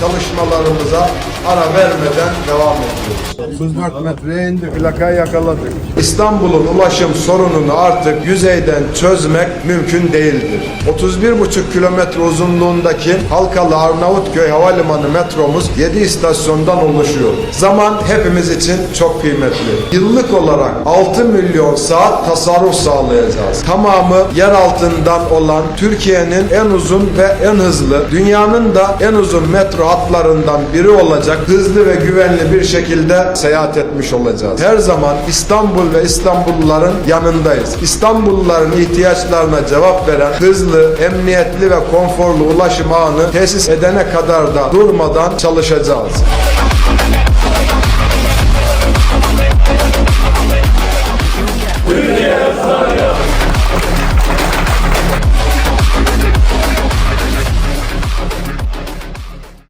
çalışmalarımıza ara vermeden devam ediyoruz. 34 metreye indi plakayı yakaladık. İstanbul'un ulaşım sorununu artık yüzeyden çözmek mümkün değildir. 31,5 kilometre uzunluğundaki Halkalı Arnavutköy Havalimanı metromuz 7 istasyondan oluşuyor. Zaman hepimiz için çok kıymetli. Yıllık olarak 6 milyon saat tasarruf sağlayacağız. Tamamı yer altından olan Türkiye'nin en uzun ve en hızlı, dünyanın da en uzun metro hatlarından biri olacak hızlı ve güvenli bir şekilde seyahat etmiş olacağız. Her zaman İstanbul ve İstanbulluların yanındayız. İstanbulluların ihtiyaçlarına cevap veren hızlı, emniyetli ve konforlu ulaşım ağını tesis edene kadar da durmadan çalışacağız.